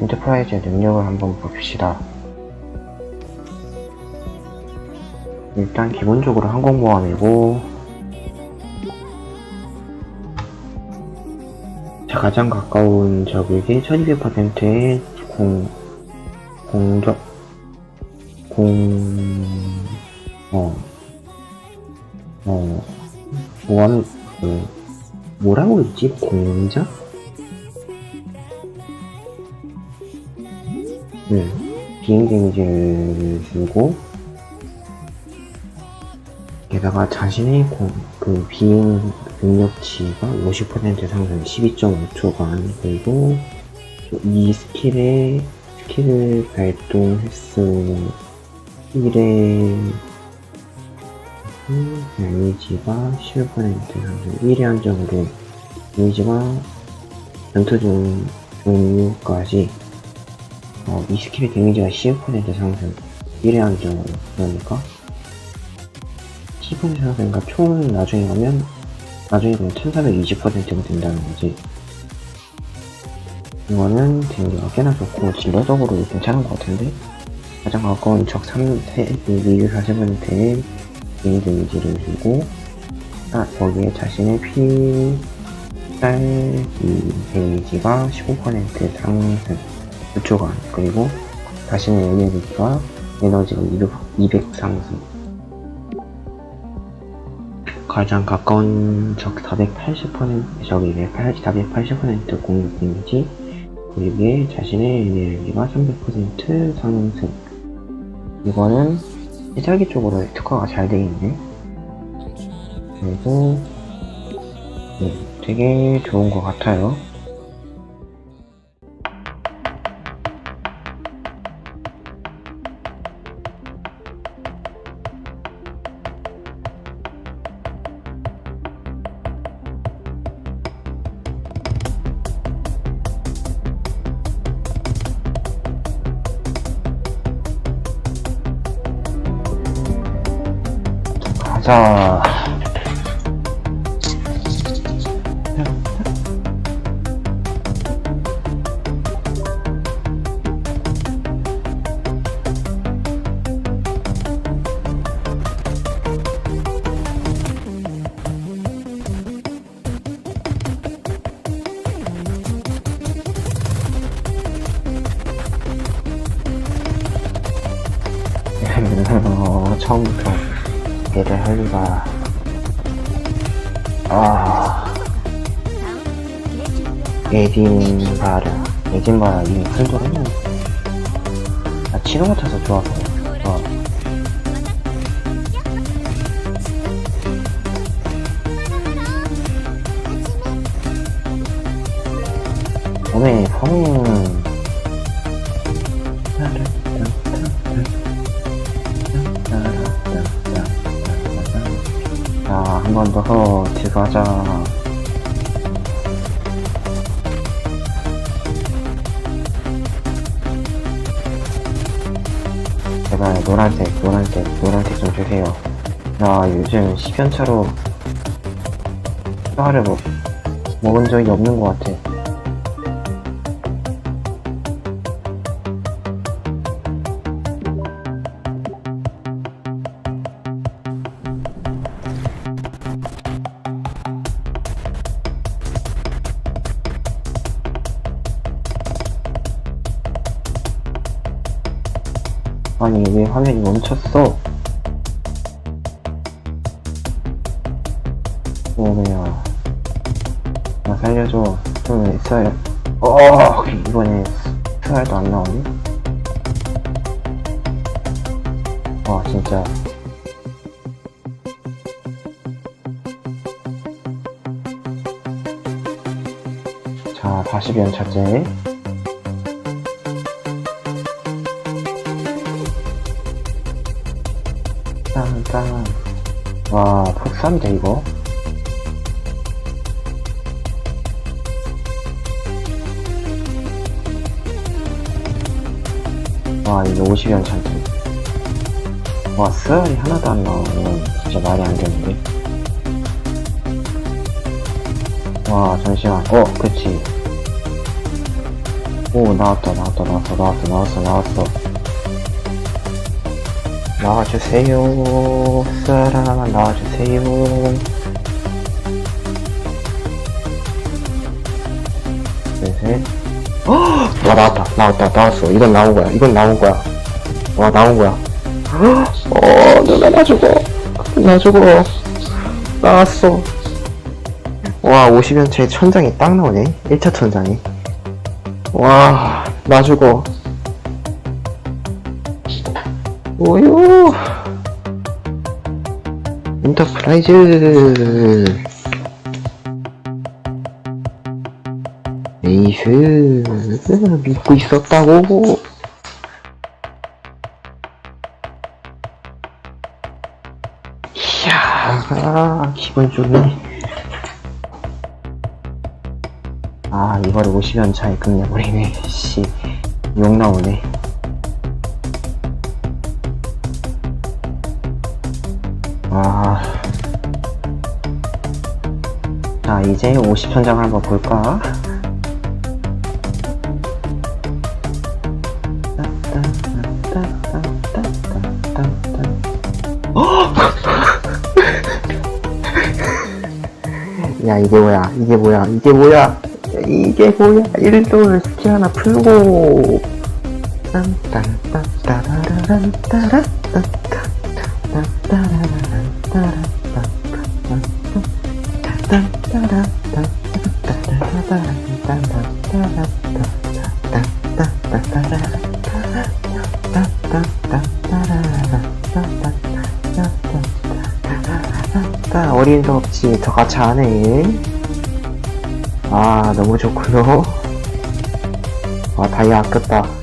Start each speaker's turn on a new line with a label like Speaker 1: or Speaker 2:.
Speaker 1: 엔터프라이즈의 능력을 한번 봅시다. 일단 기본적으로 항공모함이고 자, 가장 가까운 적에게 1200%의 공, 공격, 공, 어, 어, 뭐하는, 그, 뭐라고 했지? 공작? 네, 비행 데미지를 주고, 게다가 자신의 공, 그 비행 능력치가 50% 상승 12.5초간. 그리고 이 스킬의 스킬을 발동 횟수 1의 데미지가 11% 상승 1의 한정으로 데미지가 전투 중 종류까지 어, 이 스킬의 데미지가 15% 상승 1의 한정으로 그러니까 10% 상승이니까 총 나중에 가면 나중에 그럼 1420%가 된다는 거지. 이거는 데미지가 꽤나 좋고, 진로적으로 괜찮은 것 같은데? 가장 가까운 적 3세, 240%의 데미 데미지를 주고, 아, 거기에 자신의 피, 쌀, 이 데미지가 15% 상승, 9초간, 그리고 자신의 에너지가, 에너지가 200, 200 상승. 가장 가까운 적 480% 적이 480% 공격 데미지 그리고 자신의 에너지가 300% 상승. 이거는 시작기 쪽으로 특화가 잘 되어 있네. 그래서 네, 되게 좋은 것 같아요 자. 어, 처음부터 얘를 할 리가. 아. 에딘바르 에딘바르 이미 풀도 했는데 아 치료 같아서 좋았어 어. 오늘 성인 한 번더 들어가자. 제발 노란색, 노란색, 노란색 좀 주세요. 나 요즘 10연차로 쌀을 먹, 먹은 적이 없는 것 같아. 아니, 왜 화면이 멈췄어? 오메야. 나 살려줘. 좀 있어요. 어, 이번에 스알도 안 나오니? 와, 진짜. 자, 40연차째. 와 폭삼이다 이거. 와 이거 50연 찬데 와 스알이 하나도 안 나오면 진짜 말이 안 되는데. 와 잠시만. 어 그치. 오, 나왔다, 나왔다, 나왔어, 나왔어, 나왔어, 나왔어. 나와주세요. 사랑아, 나와주세요. 셋, 셋. 와, 나왔다, 나왔다, 나왔어. 이건 나온 거야, 이건 나온 거야. 와, 나온 거야. 어, 누나 나 죽어. 나 죽어. 나왔어. 와, 50연차에 천장이 딱 나오네. 1차 천장이. 와, 나 죽어. 오유. 인터프라이즈. 에이스. 믿고 있었다고. 이야, 기분 좋네. 아, 이거를 50연 차에 끝내버리네. 씨, 욕 나오네. 아. 자, 이제 50현장을 한번 볼까? 야, 이게 뭐야? 이게 뭐야? 이게 뭐야? 야, 이게 뭐야? 1돌 스키 하나 풀고. 아, 어림도 없지. 더 같이 하네. 아, 너무 좋구요. 와, 다이아 아꼈다.